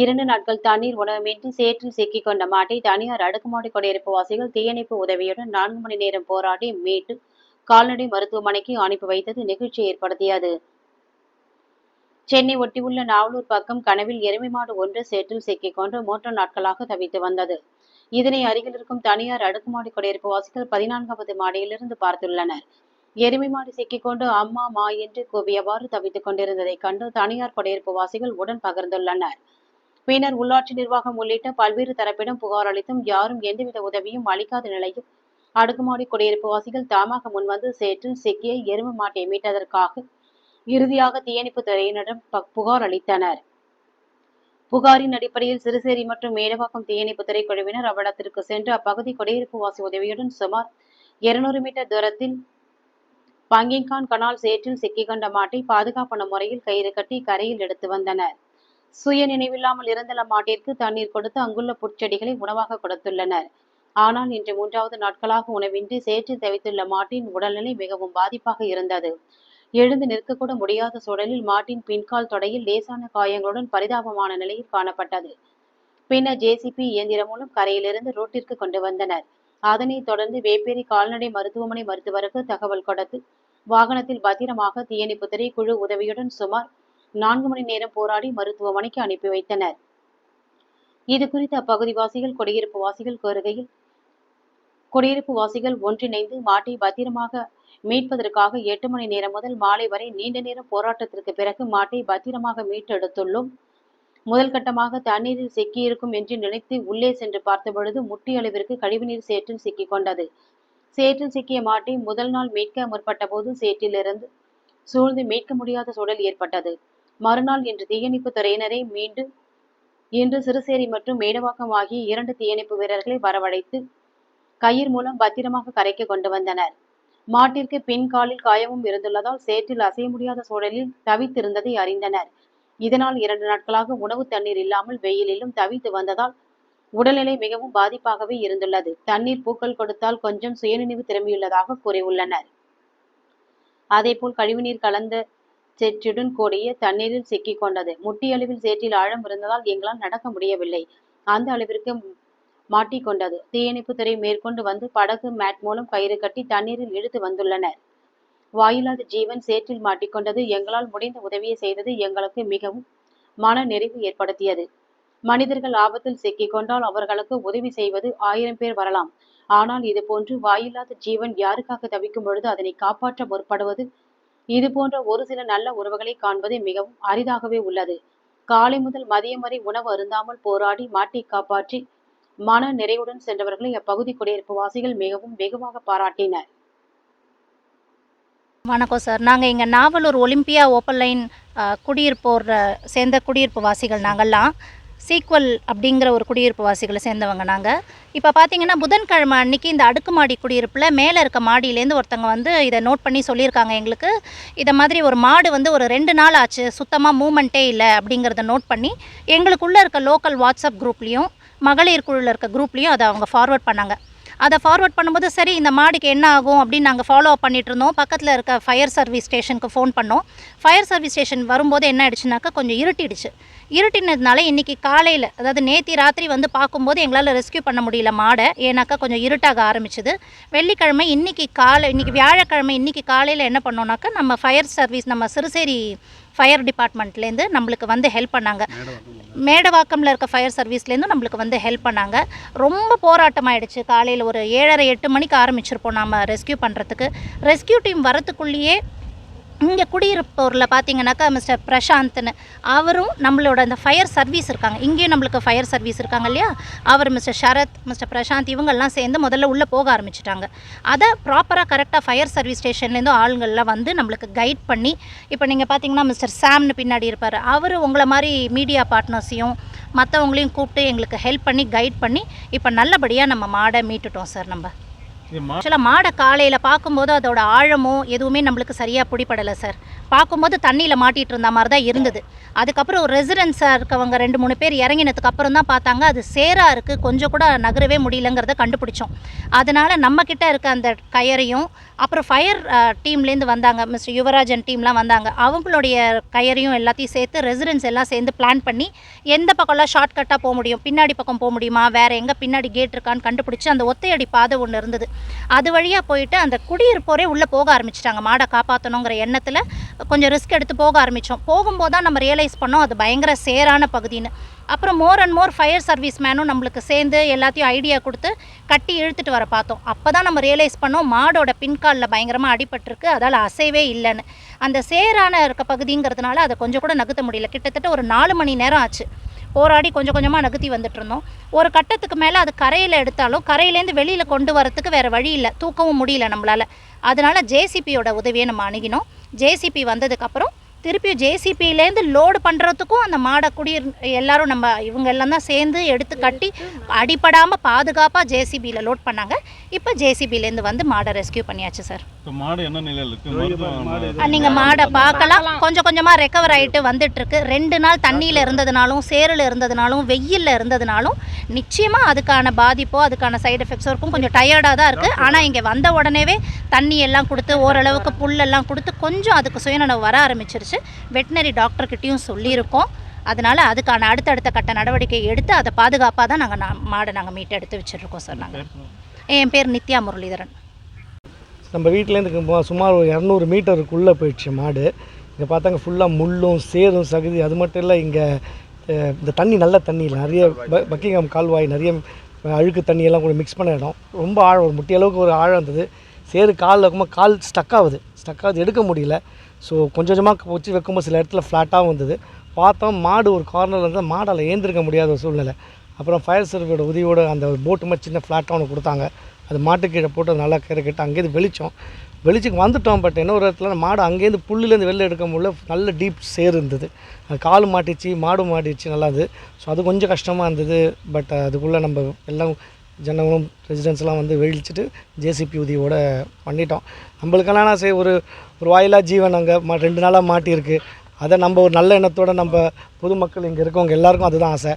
இரண்டு நாட்கள் தண்ணீர் உணவுமின்றி சேற்றில் சிக்கிக் கொண்ட மாட்டை தனியார் அடுக்குமாடி குடியிருப்பு வாசிகள் தீயணைப்பு உதவியுடன் நான்கு மணி நேரம் போராடி மீட்டு கால்நடை மருத்துவமனைக்கு அனுப்பி வைத்தது நிகழ்ச்சி ஏற்படுத்தியது. சென்னை ஒட்டியுள்ள நாவலூர் பக்கம் கனவில் எருமை மாடு ஒன்று சேற்றில் சிக்கிக் கொண்டு மூன்று நாட்களாக தவித்து வந்தது. இதனை அருகில் இருக்கும் தனியார் அடுக்குமாடி குடியிருப்பு வாசிகள் பதினான்காவது மாடியிலிருந்து பார்த்துள்ளனர். எருமை மாடு சிக்கிக்கொண்டு அம்மா மா என்று கூவியவாறு தவித்துக் கொண்டிருந்ததைக் கண்டு தனியார் குடியிருப்பு வாசிகள் உடன் பகிர்ந்துள்ளனர். பின்னர் உள்ளாட்சி நிர்வாகம் உள்ளிட்ட பல்வேறு தரப்பிடம் புகார் அளித்தும் யாரும் எந்தவித உதவியும் அளிக்காத நிலையில் அடுக்குமாடி குடியிருப்பு வாசிகள் தாமாக முன்வந்து சேற்றில் சிக்கிய எருமை மாட்டை மீட்டதற்காக இறுதியாக தீயணைப்பு துறையினரிடம் புகார் அளித்தனர். புகாரின் அடிப்படையில் சிறுசேரி மற்றும் மேடவாக்கம் தீயணைப்பு துறை குழுவினர் அவ்விடத்திற்கு சென்று அப்பகுதி குடியிருப்பு வாசி உதவியுடன் சுமார் 200 மீட்டர் தூரத்தில் பங்கிங்கான் கனால் சேற்றில் சிக்கிக் கொண்ட மாட்டை பாதுகாப்பான முறையில் கயிறு கட்டி கரையில் எடுத்து வந்தனர். சுய நினைவில்லாமல் இருந்துள்ள மாட்டிற்கு தண்ணீர் கொடுத்து அங்குள்ள புற்செடிகளை உணவாக கொடுத்துள்ளனர். ஆனால் இன்று மூன்றாவது நாட்களாக உணவின்றி சேற்றில் தவித்துள்ள மாட்டின் உடல்நிலை மிகவும் பாதிப்பாக இருந்தது. எழுந்து நிற்கக்கூட முடியாத சூழலில் மாட்டின் பின்கால் தொடையில் லேசான காயங்களுடன் பரிதாபமான நிலையில் காணப்பட்டது. பின்னர் ஜேசிபி இயந்திரம் மூலம் கரையிலிருந்து ரோட்டிற்கு கொண்டு வந்தனர். அதனைத் தொடர்ந்து வேப்பேரி கால்நடை மருத்துவமனை மருத்துவருக்கு தகவல் கொடுத்து வாகனத்தில் பத்திரமாக தீயணைப்புத்துறை குழு உதவியுடன் சுமார் நான்கு மணி நேரம் போராடி மருத்துவமனைக்கு அனுப்பி வைத்தனர். இது குறித்து அப்பகுதி வாசிகள் குடியிருப்பு வாசிகள் கோருகையில் குடியிருப்பு வாசிகள் ஒன்றிணைந்து மாட்டை பத்திரமாக மீட்பதற்காக எட்டு மணி நேரம் முதல் மாலை வரை நீண்ட நேரம் போராட்டத்திற்கு பிறகு மாட்டை பத்திரமாக மீட்டெடுத்துள்ளோம். முதல் கட்டமாக தண்ணீரில் சிக்கியிருக்கும் என்று நினைத்து உள்ளே சென்று பார்த்தபொழுது முட்டி அளவிற்கு கழிவுநீர் சேற்றில் சிக்கிக் கொண்டது சேற்றில் சிக்கிய மாட்டை முதல் நாள் மீட்க முற்பட்ட போது சேற்றிலிருந்து சூழ்ந்து மீட்க முடியாத சூழல் ஏற்பட்டது. மறுநாள் இன்று தீயணைப்பு துறையினரை மீண்டும் இன்று சிறுசேரி மற்றும் மேடவாக்கம் ஆகிய இரண்டு தீயணைப்பு வீரர்களை வரவழைத்து கயிர் மூலம் பத்திரமாக கரைக்கு கொண்டு வந்தனர். மாட்டிற்கு பின் காலில் காயமும் இருந்துள்ளதால் சேற்றில் அசைய முடியாத சூழலில் தவித்திருந்ததை அறிந்தனர். இதனால் இரண்டு நாட்களாக உணவு தண்ணீர் இல்லாமல் வெயிலிலும் தவித்து வந்ததால் உடல்நிலை மிகவும் பாதிப்பாகவே இருந்துள்ளது. தண்ணீர் பூக்கள் கொடுத்தால் கொஞ்சம் சுயநினைவு திரும்பியுள்ளதாக கூறியுள்ளனர். அதேபோல் கழிவுநீர் கலந்த சேற்றுடன் கூடிய தண்ணீரில் சிக்கிக் கொண்டது முட்டியளவில் சேற்றில் ஆழம் இருந்ததால் எங்களால் நடக்க முடியவில்லை. அந்த அளவிற்கு மாட்டிக்கொண்டது. தீயணைப்பு துறை மேற்கொண்டு வந்து படகு மேட் மூலம் கயிறு கட்டி தண்ணீரில் இழுத்து வந்துள்ளனர். வாயிலாத ஜீவன் சேற்றில் மாட்டிக்கொண்டது எங்களால் முடிந்த உதவியை செய்தது எங்களுக்கு மிகவும் மன நிறைவு ஏற்படுத்தியது. மனிதர்கள் ஆபத்தில் சிக்கிக் கொண்டால் அவர்களுக்கு உதவி செய்வது ஆயிரம் பேர் வரலாம். ஆனால் இது போன்று வாயில்லாத ஜீவன் யாருக்காக தவிக்கும் பொழுது அதனை காப்பாற்ற முற்படுவது இது போன்ற ஒரு சில நல்ல உறவுகளை காண்பது மிகவும் அரிதாகவே உள்ளது. காலை முதல் மதியம் வரை உணவு அருந்தாமல் போராடி மாட்டி காப்பாற்றி மன நிறைவுடன் சென்றவர்களை அப்பகுதி குடியிருப்பு வாசிகள் மிகவும் வெகுவாக பாராட்டினர். வணக்கம் சார். நாங்கள் இங்கே நாவலூர் ஒலிம்பியா ஓப்பன் லைன் அஹ், குடியிருப்போர் சேர்ந்த குடியிருப்பு வாசிகள் நாங்கள்லாம். சீக்வல் அப்படிங்கிற ஒரு குடியிருப்பு வாசிகளை சேர்ந்தவங்க நாங்கள் இப்போ பார்த்தீங்கன்னா புதன்கிழமை அன்னைக்கு இந்த அடுக்குமாடி குடியிருப்பில் மேலே இருக்க மாடியிலேருந்து ஒருத்தங்க வந்து இதை நோட் பண்ணி சொல்லியிருக்காங்க எங்களுக்கு. இதை மாதிரி ஒரு மாடு வந்து ஒரு ரெண்டு நாள் ஆச்சு சுத்தமாக மூமெண்ட்டே இல்லை அப்படிங்கிறத நோட் பண்ணி எங்களுக்குள்ளே இருக்க லோக்கல் வாட்ஸ்அப் குரூப்லேயும் மகளிர் குழுவில் இருக்க குரூப்லேயும் அதை அவங்க ஃபார்வர்ட் பண்ணாங்க. அதை ஃபார்வர்ட் பண்ணும்போது சரி இந்த மாடுக்கு என்ன ஆகும்? அப்படின்னு நாங்கள் ஃபாலோ அப் பண்ணிட்டு இருந்தோம். பக்கத்தில் இருக்க ஃபயர் சர்வீஸ் ஸ்டேஷனுக்கு ஃபோன் பண்ணோம். ஃபயர் சர்வீஸ் ஸ்டேஷன் வரும்போது என்ன ஆயிடுச்சுனாக்கா கொஞ்சம் இருட்டிடுச்சு. இருட்டினதுனால இன்றைக்கி காலையில் அதாவது நேத்தி ராத்திரி வந்து பார்க்கும்போது எங்களால் ரெஸ்க்யூ பண்ண முடியல மாடை. ஏன்னாக்கா கொஞ்சம் இருட்டாக ஆரம்பிச்சுது. வெள்ளிக்கிழமை இன்றைக்கி காலை இன்றைக்கி வியாழக்கிழமை இன்றைக்கி காலையில் என்ன பண்ணோம்னாக்கா நம்ம ஃபயர் சர்வீஸ் நம்ம சிறுசேரி ஃபயர் டிபார்ட்மெண்ட்லேருந்து நம்மளுக்கு வந்து ஹெல்ப் பண்ணாங்க. மேடவாக்கம்ல இருக்க ஃபயர் சர்வீஸ்லேருந்து நம்மளுக்கு வந்து ஹெல்ப் பண்ணாங்க. ரொம்ப போராட்டம் ஆயிடுச்சு காலையில் ஒரு ஏழரை எட்டு மணிக்கு ஆரம்பிச்சிருப்போம் நம்ம ரெஸ்க்யூ பண்ணுறதுக்கு ரெஸ்க்யூ டீம் வரத்துக்குள்ளேயே இங்கே குடியிருப்போரில் பார்த்தீங்கன்னாக்கா மிஸ்டர் பிரசாந்த்னு. அவரும் நம்மளோட அந்த ஃபயர் சர்வீஸ் இருக்காங்க. இங்கேயும் நம்மளுக்கு ஃபயர் சர்வீஸ் இருக்காங்க இல்லையா? அவர் மிஸ்டர் சரத் மிஸ்டர் பிரசாந்த் இவங்கெல்லாம் சேர்ந்து முதல்ல உள்ளே போக ஆரம்பிச்சிட்டாங்க. அதை ப்ராப்பராக கரெக்டாக ஃபயர் சர்வீஸ் ஸ்டேஷன்லேருந்து ஆளுங்கள்லாம் வந்து நம்மளுக்கு கைட் பண்ணி இப்போ நீங்கள் பார்த்தீங்கன்னா மிஸ்டர் சாம்னு பின்னாடி இருப்பார். அவர் உங்களை மாதிரி மீடியா பார்ட்னர்ஸையும் மற்றவங்களையும் கூப்பிட்டு எங்களுக்கு ஹெல்ப் பண்ணி கைட் பண்ணி இப்போ நல்லபடியாக நம்ம மாடை மீட்டுட்டோம் சார் நம்ம. ஆக்சுவலாக மாடை காலையில் பார்க்கும்போது அதோட ஆழமோ எதுவுமே நம்மளுக்கு சரியாக பிடிப்படலை சார். பார்க்கும்போது தண்ணியில் மாட்டிகிட்டு இருந்த மாதிரி தான் இருந்தது. அதுக்கப்புறம் ஒரு ரெசிடென்ஸாக இருக்கவங்க ரெண்டு மூணு பேர் இறங்கினதுக்கு அப்புறம் தான் பார்த்தாங்க அது சேராக இருக்குது கொஞ்சம் கூட நகரவே முடியலங்கிறத கண்டுபிடிச்சோம். அதனால் நம்மக்கிட்ட இருக்க அந்த கயரையும் அப்புறம் ஃபயர் டீம்லேருந்து வந்தாங்க மிஸ்டர் யுவராஜன் டீம்லாம் வந்தாங்க. அவங்களுடைய கயரையும் எல்லாத்தையும் சேர்த்து ரெசிடென்ஸ் எல்லாம் சேர்ந்து பிளான் பண்ணி எந்த பக்கம்லாம் ஷார்ட்கட்டாக போக முடியும் பின்னாடி பக்கம் போக முடியுமா வேறு எங்கே பின்னாடி கேட் இருக்கான்னு கண்டுபிடிச்சி அந்த ஒத்தையடி பாதை ஒன்று இருந்தது. அது வழியாக போயிட்டு அந்த குடியிருப்போரே உள்ளே போக ஆரம்பிச்சிட்டாங்க. மாடை காப்பாற்றணுங்கிற எண்ணத்தில் கொஞ்சம் ரிஸ்க் எடுத்து போக ஆரம்பித்தோம் போகும்போது தான் நம்ம ரியலைஸ் பண்ணோம் அது பயங்கர சேரான பகுதின்னு. அப்புறம் more and more fire service மேனும் நம்மளுக்கு சேர்ந்து எல்லாத்தையும் ஐடியா கொடுத்து கட்டி இழுத்துட்டு வர பார்த்தோம். அப்போ தான் நம்ம ரியலைஸ் பண்ணோம் மாடோட பின்காலில் பயங்கரமாக அடிபட்டிருக்கு அதால் அசைவே இல்லைன்னு. அந்த சேரான இருக்க பகுதிங்கிறதுனால அதை கொஞ்சம் கூட நகர்த்த முடியல. கிட்டத்தட்ட ஒரு நாலு மணி நேரம் ஆச்சு. போராடி கொஞ்சம் கொஞ்சமாக நகர்த்தி வந்துட்டு இருந்தோம் ஒரு கட்டத்துக்கு மேலே அது கரையில் எடுத்தாலும் கரையிலேருந்து வெளியில் கொண்டு வரத்துக்கு வேறு வழி இல்லை. தூக்கவும் முடியல நம்மளால். அதனால் ஜேசிபியோட உதவியை நம்ம அணுகினோம். ஜேசிபி வந்ததுக்கப்புறம் திருப்பி ஜேசிபியிலேருந்து லோடு பண்ணுறதுக்கும் அந்த மாடை குடியிர் எல்லாரும் நம்ம இவங்க எல்லாம் தான் சேர்ந்து எடுத்து கட்டி அடிபடாமல் பாதுகாப்பாக ஜேசிபியில் லோட் பண்ணாங்க. இப்போ ஜேசிபிலேருந்து வந்து மாடை ரெஸ்கியூ பண்ணியாச்சு சார் இப்போ மாடு என்ன நிலையில் இருக்கு? மருத்துவம் நீங்கள் மாடை பார்க்கலாம். கொஞ்சம் கொஞ்சமாக ரெக்கவர் ஆகிட்டு வந்துட்டு இருக்கு ரெண்டு நாள் தண்ணியில் இருந்ததுனாலும் சேரில் இருந்ததுனாலும் வெயிலில் இருந்ததுனாலும் நிச்சயமாக அதுக்கான பாதிப்போ அதுக்கான சைடு எஃபெக்ட்ஸோ இருக்கும். கொஞ்சம் டயர்டாக தான் இருக்குது ஆனால் இங்கே வந்த உடனேவே தண்ணி எல்லாம் கொடுத்து ஓரளவுக்கு புல்லெல்லாம் கொடுத்து கொஞ்சம் அதுக்கு சுயநனவு வர ஆரம்பிச்சிருச்சு. வெட்டினரி டாக்டர்கிட்டையும் சொல்லியிருக்கோம். அதனால் அதுக்கான அடுத்தடுத்த கட்ட நடவடிக்கை எடுத்து அதை பாதுகாப்பாக தான் நாங்கள் மாடை நாங்கள் மீட்டு எடுத்து வச்சுருக்கோம் சார் நாங்கள் என் பேர் நித்யா முரளிதரன். நம்ம வீட்டிலேருந்து சுமார் ஒரு இரநூறு மீட்டருக்குள்ளே போயிடுச்சு மாடு. இங்கே பார்த்தாங்க ஃபுல்லாக முள்ளும் சேரும் சகுதி அது மட்டும் இல்லை இங்கே இந்த தண்ணி நல்ல தண்ணி இல்லை நிறைய ப பக்கிங்ஹாம் கால்வாய் நிறைய அழுக்கு தண்ணியெல்லாம் கூட மிக்ஸ் பண்ண இடம். ரொம்ப ஆழம் ஒரு முட்டி அளவுக்கு ஒரு ஆழம் இருந்தது. சேரு காலில் இருக்கும்போது கால் ஸ்டக் ஆகுது. ஸ்டக் ஆகுது எடுக்க முடியல. ஸோ கொஞ்சம் கொஞ்சமாக வச்சு வைக்கும்போது சில இடத்துல ஃப்ளாட்டாகவும் வந்தது. பார்த்தோம் மாடு ஒரு கார்னரில் இருந்தால் மாடால் ஏந்திருக்க முடியாத ஒரு சூழ்நிலை. அப்புறம் ஃபயர் சர்வீஸோட உதவியோட அந்த போட்டு மாதிரி சின்ன ஃப்ளாட்டாக ஒன்று கொடுத்தாங்க. அது மாட்டு கீழே போட்டு அது நல்லா கீரை கிட்ட அங்கேருந்து வெளிச்சோம். வெளிச்சுக்கு வந்துட்டோம் பட் என்ன ஒரு இடத்துல மாடு அங்கேருந்து புல்லுலேருந்து வெளில எடுக்க முடியல. நல்ல டீப் சேர் இருந்தது. அது கால் மாட்டிச்சு மாடு மாட்டிச்சு நல்லா இருந்தது. ஸோ அது கொஞ்சம் கஷ்டமாக இருந்தது பட் அதுக்குள்ளே நம்ம எல்லாம் ஜனங்களும் ரெசிடென்ஸ்லாம் வந்து வெளிச்சிட்டு ஜேசிபி உதவியோட பண்ணிட்டோம். நம்மளுக்கெல்லாம் சரி ஒரு ஒரு வாயிலா ஜீவன் அங்கே மா ரெண்டு நாளாக மாட்டியிருக்கு. அதை நம்ம ஒரு நல்ல எண்ணத்தோட நம்ம பொதுமக்கள் இங்கே இருக்கவங்க எல்லாருக்கும் அதுதான் ஆசை.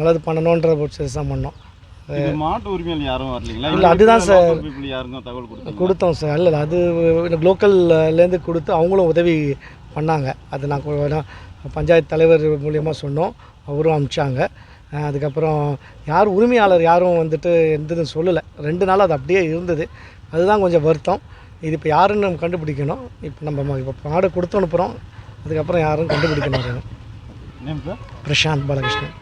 நல்லது பண்ணணுன்ற ஒரு தான் பண்ணோம். மாட்டு உரிமையாளர் யாரும் வரலீங்களா? இல்ல, அதுதான் சார். யாருக்கும் கொடுத்தோம் சார். இல்லை அது லோக்கல்லேருந்து கொடுத்து அவங்களும் உதவி பண்ணாங்க. அது நான் நான் பஞ்சாயத்து தலைவர் மூலியமாக சொன்னோம். அவரும் அனுப்பிச்சாங்க. அதுக்கப்புறம் யார் உரிமையாளர் யாரும் வந்துட்டு எந்த இதுவும் சொல்லலை. ரெண்டு நாள் அது அப்படியே இருந்தது. அதுதான் கொஞ்சம் வருத்தம். இது இப்போ யாருன்னு நம்ம கண்டுபிடிக்கணும். இப்போ நம்ம இப்போ மாடு கொடுத்து அனுப்புகிறோம் அதுக்கப்புறம் யாரும் கண்டுபிடிக்கணும் பிரசாந்த் பாலகிருஷ்ணன்.